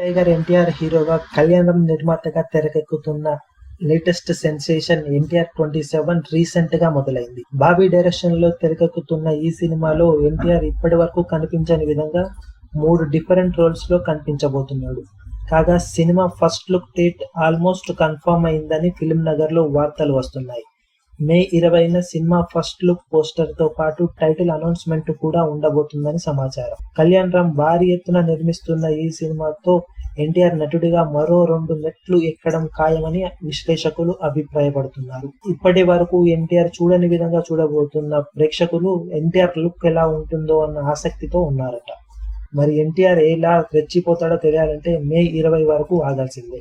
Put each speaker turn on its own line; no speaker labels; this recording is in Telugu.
టైగర్ ఎన్టీఆర్ హీరోగా కళ్యాణం నిర్మాతగా తెరకెక్కుతున్న latest sensation NTR twenty seven రీసెంట్గా మొదలైంది. బాబీ డైరెక్షన్లో తెరకెక్కుతున్న ఈ సినిమాలో ఎన్టీఆర్ ఇప్పటి వరకు కనిపించని విధంగా మూడు డిఫరెంట్ రోల్స్లో కనిపించబోతున్నాడు. కాగా cinema first look date almost confirm అయిందని ఫిల్మ్ నగర్లో వార్తలు వస్తున్నాయి. మే ఇరవైన సినిమా ఫస్ట్ లుక్ పోస్టర్తో పాటు టైటిల్ అనౌన్స్మెంట్ కూడా ఉండబోతుందని సమాచారం. కళ్యాణ్ రామ్ భారీ ఎత్తున నిర్మిస్తున్న ఈ సినిమాతో ఎన్టీఆర్ నటుడిగా మరో రెండు మెట్లు ఎక్కడం ఖాయమని విశ్లేషకులు అభిప్రాయపడుతున్నారు. ఇప్పటి వరకు ఎన్టీఆర్ చూడని విధంగా చూడబోతున్న ప్రేక్షకులు ఎన్టీఆర్ లుక్ ఎలా ఉంటుందో అన్న ఆసక్తితో ఉన్నారట. మరి ఎన్టీఆర్ ఎలా రెచ్చిపోతాడో తెలియాలంటే మే ఇరవై వరకు ఆగాల్సిందే.